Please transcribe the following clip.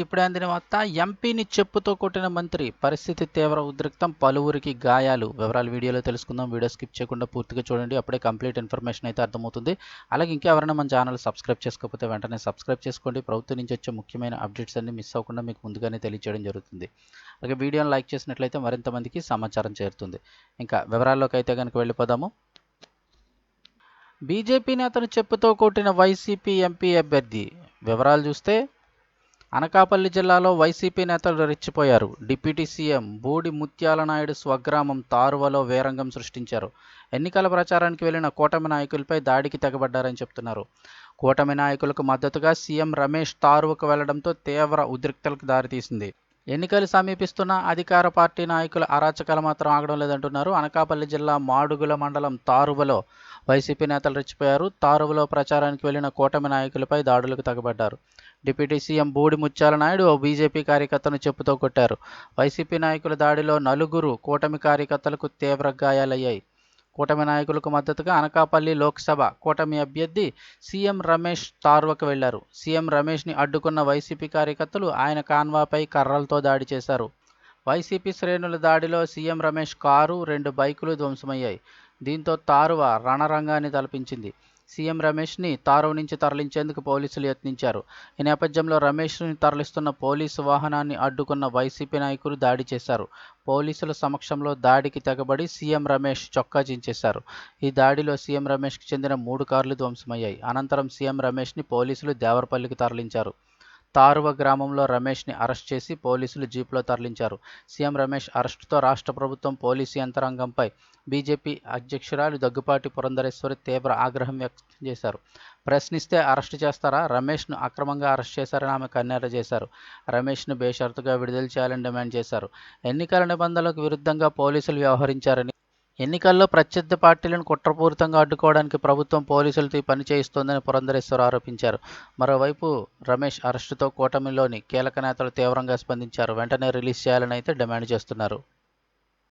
ఇప్పుడే అందిన వార్త ఎంపీని చెప్పుతో కొట్టిన మంత్రి. పరిస్థితి తీవ్ర ఉద్రిక్తం. పలువురికి గాయాలు. వివరాలు వీడియోలో తెలుసుకుందాం. వీడియో స్కిప్ చేయకుండా పూర్తిగా చూడండి. అప్పుడే కంప్లీట్ ఇన్ఫర్మేషన్ అయితే అర్థమవుతుంది. అలాగే ఇంకెవరైనా మన ఛానల్ సబ్స్క్రైబ్ చేసుకోకపోతే వెంటనే సబ్స్క్రైబ్ చేసుకోండి. ప్రభుత్వం నుంచి వచ్చే ముఖ్యమైన అప్డేట్స్ అన్ని మిస్ అవ్వకుండా మీకు ముందుగానే తెలియజేయడం జరుగుతుంది. అలాగే వీడియోని లైక్ చేసినట్లయితే మరింత మందికి సమాచారం చేరుతుంది. ఇంకా వివరాల్లోకి అయితే కనుక వెళ్ళిపోదాము. బీజేపీ నేతను చెప్పుతో కొట్టిన వైసీపీ ఎంపీ అభ్యర్థి. వివరాలు చూస్తే అనకాపల్లి జిల్లాలో వైసీపీ నేతలు రెచ్చిపోయారు. డిప్యూటీ సీఎం బూడి ముత్యాల నాయుడు స్వగ్రామం తారువలో వేరంగం సృష్టించారు. ఎన్నికల ప్రచారానికి వెళ్ళిన కూటమి నాయకులపై దాడికి తెగబడ్డారని చెప్తున్నారు. కూటమి నాయకులకు మద్దతుగా సీఎం రమేష్ తారువకు వెళ్ళడంతో తీవ్ర ఉద్రిక్తలకు దారితీసింది. ఎన్నికలు సమీపిస్తున్న అధికార పార్టీ నాయకుల అరాచకాలు మాత్రం ఆగడం లేదంటున్నారు. అనకాపల్లి జిల్లా మాడుగుల మండలం తారువలో వైసీపీ నేతలు రెచ్చిపోయారు. తారువలో ప్రచారానికి వెళ్ళిన కూటమి నాయకులపై దాడులకు తగబడ్డారు. డిప్యూటీ సీఎం బూడి ముత్యాల నాయుడు ఓ బీజేపీ కార్యకర్తను చెప్పుతో కొట్టారు. వైసీపీ నాయకుల దాడిలో నలుగురు కూటమి కార్యకర్తలకు తీవ్ర గాయాలయ్యాయి. కూటమి నాయకులకు మద్దతుగా అనకాపల్లి లోక్సభ కూటమి అభ్యర్థి సీఎం రమేష్ తార్వకు వెళ్ళారు. సీఎం రమేష్ని అడ్డుకున్న వైసీపీ కార్యకర్తలు ఆయన కాన్వాపై కర్రలతో దాడి చేశారు. వైసీపీ శ్రేణుల దాడిలో సీఎం రమేష్ కారు రెండు బైకులు ధ్వంసమయ్యాయి. దీంతో తారువ రణరంగాన్ని తలపించింది. సీఎం రమేష్ని తారో నుంచి తరలించేందుకు పోలీసులు యత్నించారు. ఈ నేపథ్యంలో రమేష్ని తరలిస్తున్న పోలీసు వాహనాన్ని అడ్డుకున్న వైసీపీ నాయకులు దాడి చేశారు. పోలీసుల సమక్షంలో దాడికి తెగబడి సీఎం రమేష్ చొక్కా చించేశారు. ఈ దాడిలో సీఎం రమేష్కి చెందిన మూడు కార్లు ధ్వంసమయ్యాయి. అనంతరం సీఎం రమేష్ని పోలీసులు దేవరపల్లికి తరలించారు. తారువ గ్రామంలో రమేష్ని అరెస్ట్ చేసి పోలీసులు జీప్లో తరలించారు. సీఎం రమేష్ అరెస్టుతో రాష్ట్ర ప్రభుత్వం పోలీసు యంత్రాంగంపై బీజేపీ అధ్యక్షురాలు దగ్గుపాటి పురంధరేశ్వరి తీవ్ర ఆగ్రహం వ్యక్తం చేశారు. ప్రశ్నిస్తే అరెస్టు చేస్తారా? రమేష్ను అక్రమంగా అరెస్ట్ చేశారని ఆమె కన్నెర చేశారు. రమేష్ను బేషరతుగా విడుదల చేయాలని డిమాండ్ చేశారు. ఎన్నికల నిబంధనలకు విరుద్ధంగా పోలీసులు వ్యవహరించారని ఎన్నికల్లో ప్రత్యర్థి పార్టీలను కుట్రపూరితంగా అడ్డుకోవడానికి ప్రభుత్వం పోలీసులతో ఈ పని చేయిస్తోందని పురంధరేశ్వర్ ఆరోపించారు. మరోవైపు రమేష్ అరెస్టుతో కూటమిలోని కీలక నేతలు తీవ్రంగా స్పందించారు. వెంటనే రిలీజ్ చేయాలని అయితే డిమాండ్ చేస్తున్నారు.